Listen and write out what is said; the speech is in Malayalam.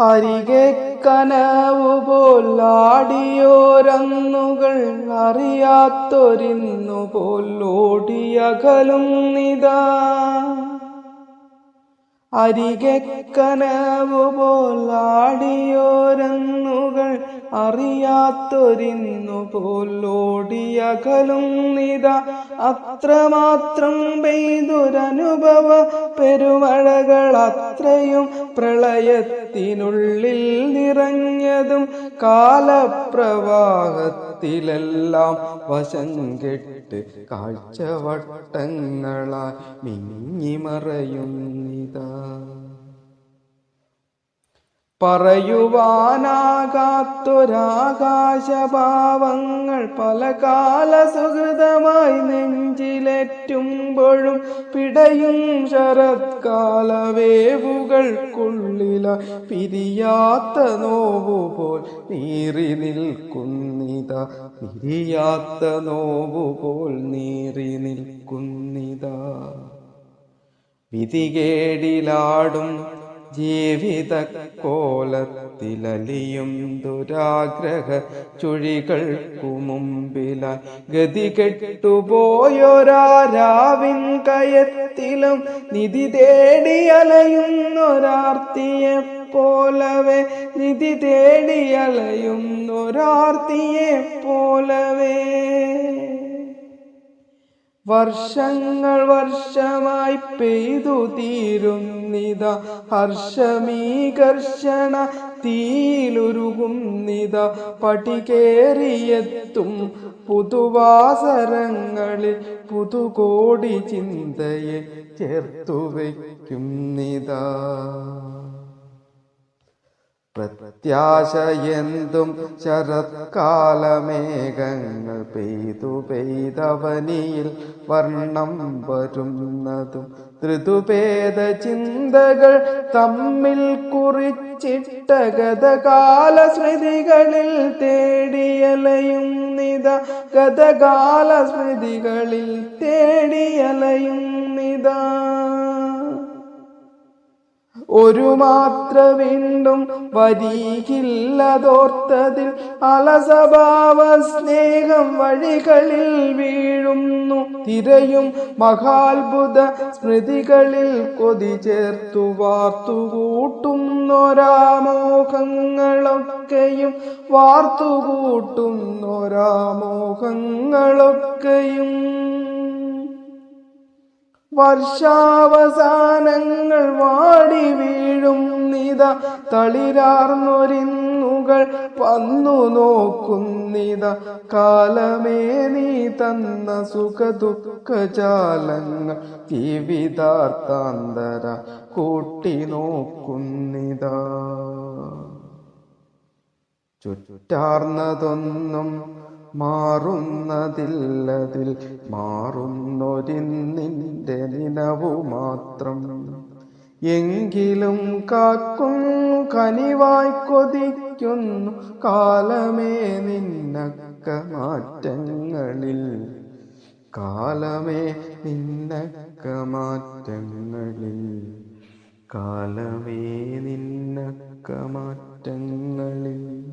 അരികെ കനവുപോലാടിയോരന്നുകൾ അറിയാത്തൊരിന്നു പോലോടിയകലും നിതാ. അരികെ കനവുപോലാടിയോരന്നുകൾ അറിയാത്തൊരിന്നു പോലോടിയകലും നിത അത്രമാത്രം പെയ്തൊരനുഭവ പെരുമഴകൾ അത്രയും പ്രളയത്തിനുള്ളിൽ നിറഞ്ഞതും കാലപ്രവാഹത്തിലെല്ലാം വശം കെട്ട് കാഴ്ചവട്ടങ്ങളായി മിങ്ങിമറയുന്നിതാ പറയുവാനാകാത്തൊരാകാശഭാവങ്ങൾ പല കാല സുഹൃതമായി നെഞ്ചിലെറ്റുമ്പോഴും പിടയും ശരത്കാലവേവുകൾക്കുള്ളില പിരിയാത്ത നോവുപോൽ നീറി നിൽക്കുന്നിത. പിരിയാത്ത നോവുപോൽ നീറി നിൽക്കുന്നിത. വിധികേടിലാടും ജീവിത കോലത്തിലലിയും ദുരാഗ്രഹ ചുഴികൾക്കു മുമ്പിലായി ഗതി കെട്ടുപോയൊരാരാവിൻ കയത്തിലും നിധി തേടി അലയുന്നൊരാർത്തിയെ പോലവേ നിധി തേടി അലയുന്നൊരാർത്തിയെ പോലവേ വർഷങ്ങൾ വർഷമായി പെയ്തു തീരുന്നിത ഹർഷമീകർഷണ തീയിലുരുകുന്നിത പടികേറിയെത്തും പുതുവാസരങ്ങളിൽ പുതുകോടി ചിന്തയെ ചേർത്തു വയ്ക്കുന്നിതാ പ്രത്യാശയെന്തും ശരത്കാലമേഘങ്ങൾ പെയ്തു പെയ്തവനിയിൽ വർണം വരുന്നതും ഋതുഭേദ ചിന്തകൾ തമ്മിൽ കുറിച്ചിട്ട ഗതകാല സ്മൃതികളിൽ തേടിയലയും നിത ഗതകാല സ്മൃതികളിൽ തേടിയലയും നിതാ ഒരു മാത്ര വീണ്ടും അലസഭാവ സ്നേഹം വഴികളിൽ വീഴുന്നു. തിരയും മഹാത്ഭുത സ്മൃതികളിൽ കൊതി ചേർത്തു വാർത്തുകൂട്ടുന്നൊരാമോഹങ്ങളൊക്കെയും വാർത്തുകൂട്ടുന്നൊരാമോഹങ്ങളൊക്കെയും വർഷാവസാനങ്ങൾ വാടി വീഴും നിത തളിരാർന്നൊരിന്നുകൾ വന്നു നോക്കുന്നിത കാലമേ നീ തന്ന സുഖ ദുഃഖജാലങ്ങൾ ജീവിതാർത്താന്തര കൂട്ടി നോക്കുന്നിത ചുറ്റാർന്നതൊന്നും മാറുന്നതില്ലതിൽ മാറുന്നൊരിന്നിന്റെ നിലവു മാത്രം. എങ്കിലും കാക്കും കനിവായി കൊതിക്കുന്നു കാലമേ നിന്നക്ക മാറ്റങ്ങളിൽ. കാലമേ നിന്നക്ക മാറ്റങ്ങളിൽ. കാലമേ നിന്നക്ക മാറ്റങ്ങളിൽ.